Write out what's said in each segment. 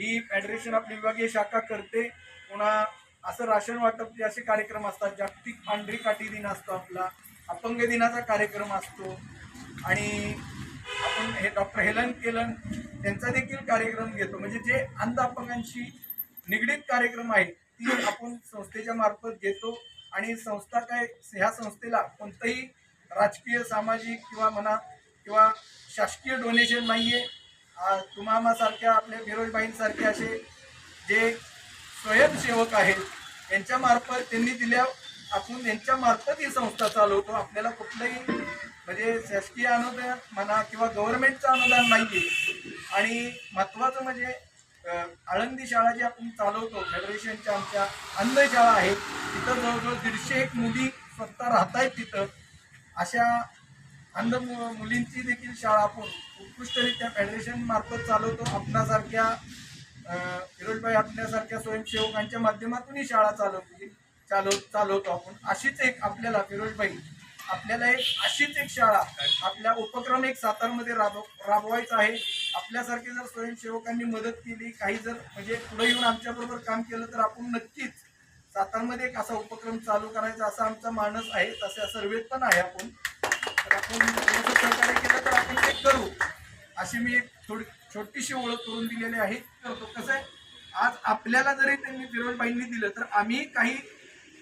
ही federation आपली विभागीय शाखा करते. पुन्हा असं राशन वाटपचे असे कार्यक्रम असतात जागतिक पांढरी काठी दिन असतो आपला अपंग दिनाचा कार्यक्रम असतो. आणि आपण हे डॉक्टर हेलन केलन त्यांचा देखील कार्यक्रम घेतो. म्हणजे जे अंध अपंगांशी निगडीत कार्यक्रम आहेत ती आपण संस्थेच्या मार्फत घेतो. आणि संस्था काय ह्या संस्थेला कोणतंही राजकीय सामाजिक किंवा म्हणा किंवा शासकीय डोनेशन नाही आहे तुम्हामासारख्या आपल्या बिरोजबाईंसारखे असे जे स्वयंसेवक आहेत यांच्यामार्फत त्यांनी दिल्या आपण यांच्यामार्फत ही संस्था चालवतो. आपल्याला कुठलंही म्हणजे शासकीय अनुदान म्हणा किंवा गव्हर्नमेंटचं अनुदान नाहीये. आणि महत्त्वाचं म्हणजे आळंदी शाळा जी आपण चालवतो फेडरेशनच्या आमच्या अंधशाळा आहेत तिथं जवळजवळ दीडशे एक मुली स्वतः राहत आहेत तिथं. अशा अंध मु- मुलींची देखील शाळा आपण उत्कृष्टरित्या फेडरेशन मार्फत चालवतो. आपणासारख्या फिरोजबाई आपल्यासारख्या स्वयंसेवकांच्या माध्यमातून ही शाळा चालवली चालव चालवतो आपण. अशीच एक आपल्याला फिरोजबाई आपल्याला एक अशीच एक शाळा आपल्या उपक्रम एक सातारमध्ये राबव राबवायचा आहे. आपल्यासारखे जर स्वयंसेवकांनी मदत केली काही जर म्हणजे पुढे येऊन आमच्याबरोबर काम केलं तर आपण नक्कीच सातारमध्ये एक असा उपक्रम चालू करायचा असा आमचा मानस आहे तसे सर्वेत पण आहे आपण. तर आपण थोडंसं सहकार्य केलं तर आपण ते करू. अशी मी एक थोडी छोटीशी ओळख करून दिलेली आहे. करतो कसं आहे? आज आपल्याला जरी त्यांनी फिरोजबाईंनी दिलं तर आम्ही काही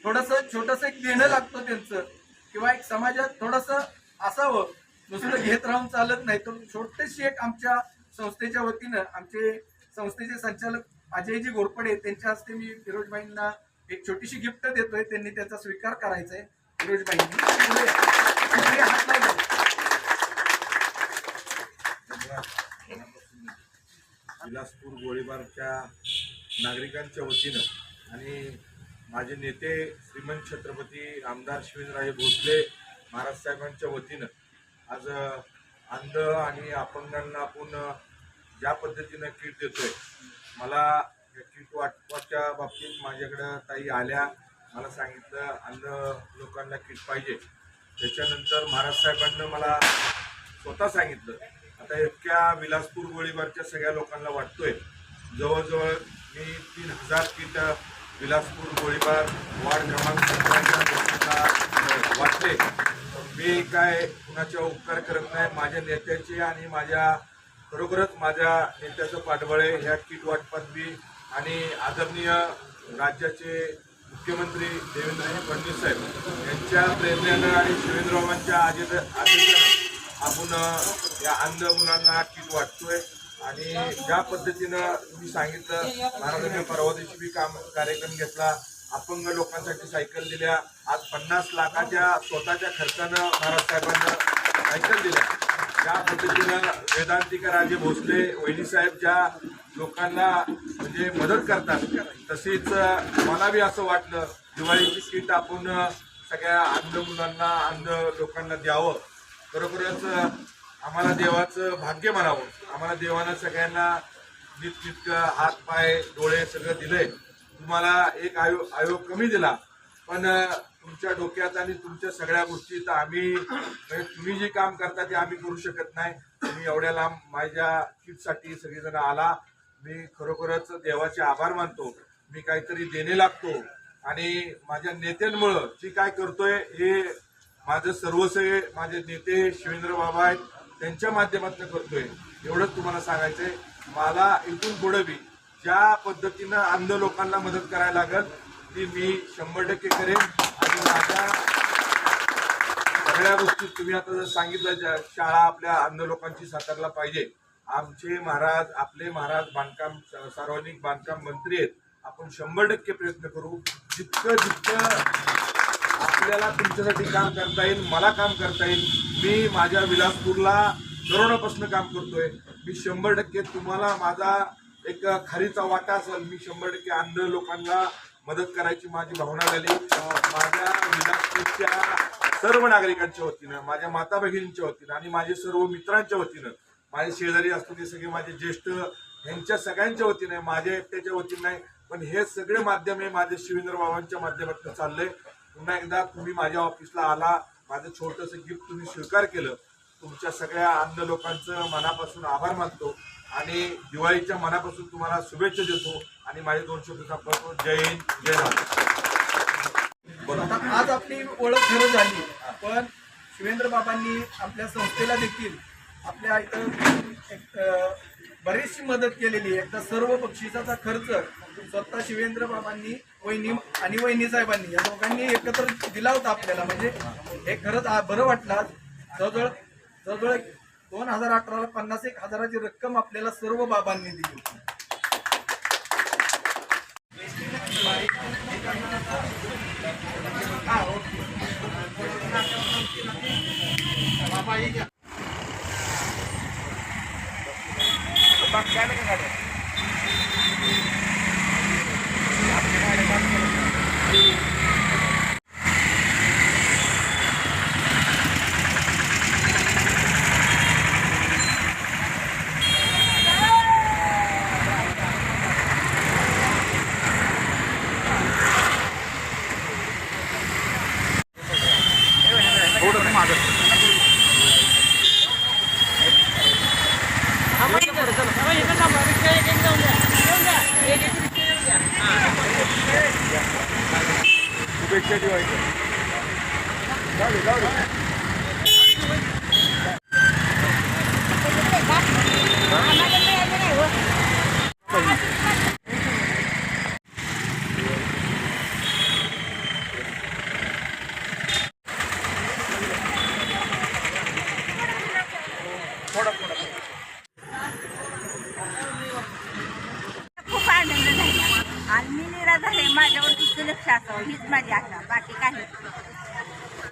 थोडंसं छोटंसं एक देणं लागतं त्यांचं. किंवा एक समाजात थोडंसं असावं. नुसतं घेत राहून चालत नाही. तर छोटीशी एक आमच्या संस्थेच्या वतीनं आमचे संस्थेचे संचालक अजयजी घोरपडे त्यांच्या हस्ते मी फिरोजबाईंना एक छोटीशी गिफ्ट देतोय. त्यांनी त्याचा स्वीकार करायचा आहे. फिरोजबाईंनी विलासपूर गोळीबारच्या नागरिकांच्या वतीनं आणि माझे नेते श्रीमंत छत्रपती आमदार शिवेंद्रराजे भोसले महाराज साहेबांच्या वतीनं आज अंध आणि अपंगांना आपण ज्या पद्धतीनं किट देतोय मला या किट वाटपाच्या बाबतीत माझ्याकडं ताई आल्या मला सांगितलं अंध लोकांना किट पाहिजे. त्याच्यानंतर महाराज साहेबांना मला स्वतः सांगितलं आता इतक्या विलासपूर गोळीबारच्या सगळ्या लोकांना वाटतोय जवळजवळ मी तीन हजार किट विलासपूर गोळीबार वार्ड क्रमांक सतराच्या लोकांना वाटले मी काय कुणाच्या उपकार करत नाही माझ्या नेत्याचे आणि माझ्या खरोखरच माझ्या नेत्याचं पाठबळ आहे ह्या किट वाटपात मी आणि आदरणीय राज्याचे मुख्यमंत्री देवेंद्रजी फडणवीस साहेब यांच्या प्रेरणेनं आणि शिवेंद्ररावांच्या आदेश आदेशानं आपण या अंध मुलांना किट वाटतोय. आणि ज्या पद्धतीनं तुम्ही सांगितलं महाराजांनी परवा दिवशी बी काम कार्यक्रम घेतला अपंग लोकांसाठी सायकल दिल्या आज पन्नास लाखाच्या स्वतःच्या खर्चानं महाराज साहेबांना सायकल दिल्या. ज्या पद्धतीनं वेदांतिका राजे भोसले वहिनी साहेब ज्या लोकांना म्हणजे मदत करतात. तसेच मला बी असं वाटलं दिवाळीची किट आपण सगळ्या अंध मुलांना अंध लोकांना द्यावं. खरोखरच आम्हाला देवाचं भाग्य म्हणावं. आम्हाला देवानं सगळ्यांना नीटनिटकं हात पाय डोळे सगळं दिलंय. तुम्हाला एक आयोग आयोग कमी दिला. पण तुमच्या डोक्यात आणि तुमच्या सगळ्या गोष्टी तर आम्ही म्हणजे तुम्ही जे काम करता ते आम्ही करू शकत नाही. तुम्ही एवढ्या लांब माझ्या किटसाठी सगळेजण आला. मी खरोखरच देवाचे आभार मानतो. मी काहीतरी देणे लागतो. आणि माझ्या नेत्यांमुळं जी काय करतोय हे माझं सर्वस्व माझे नेते शिवेंद्र बाबा आहेत त्यांच्या माध्यमातून करतोय. एवढंच तुम्हाला सांगायचंय. मला इथून पुढे बी ज्या पद्धतीनं अंध लोकांना मदत करायला लागल ती मी शंभर टक्के करेन. आणि माझ्या सगळ्या गोष्टी तुम्ही आता जर सांगितलं ज्या शाळा आपल्या अंध लोकांची सातारला पाहिजे आमचे महाराज आपले महाराज बांधकाम सार्वजनिक बांधकाम मंत्री आहेत. आपण शंभर टक्के प्रयत्न करू. जितकं जितकं आपल्याला तुमच्यासाठी काम करता येईल मला काम करता येईल मी माझ्या विलासपूरला करोनापासून काम करतोय. मी शंभर टक्के तुम्हाला माझा एक खारीचा वाटा असेल मी शंभर टक्के अंध लोकांना मदत करायची माझी भावना झाली. माझ्या विलासपूरच्या सर्व नागरिकांच्या वतीनं माझ्या माता भगिनींच्या वतीनं आणि माझे सर्व मित्रांच्या वतीनं माझे शेजारी असतो ते सगळे माझे ज्येष्ठ यांच्या सगळ्यांच्या वतीने माझ्या एकट्याच्या वतीने नाही पण हे सगळे माध्यम हे माझे शिवेंद्र बाबांच्या माध्यमातून चाललंय. पुन्हा एकदा तुम्ही माझ्या ऑफिसला आला माझं छोटंसं गिफ्ट तुम्ही स्वीकार केलं. तुमच्या सगळ्या अंध लोकांचं मनापासून आभार मानतो आणि दिवाळीच्या मनापासून तुम्हाला शुभेच्छा देतो आणि माझे दोन शब्द सांगतो जय हिंद जय महाराष्ट्र. आज आपली ओळख खरं झाली पण शिवेंद्र बाबांनी आपल्या संस्थेला देखील आपल्या इथं एक, बरीचशी मदत केलेली आहे. एकदा सर्व बक्षिसाचा खर्च स्वतः शिवेंद्र बाबांनी वहिनी आणि वहिनी साहेबांनी या दोघांनी एकत्र दिला होता आपल्याला. म्हणजे हे खरंच बरं वाटलं जवळजवळ जवळजवळ दोन हजार अठराला पन्नास एक हजाराची रक्कम आपल्याला सर्व बाबांनी दिली बाबा ओके शुभेच्छा दिवाळीच्या खूप आनंद झाला आणि मी 慢点儿慢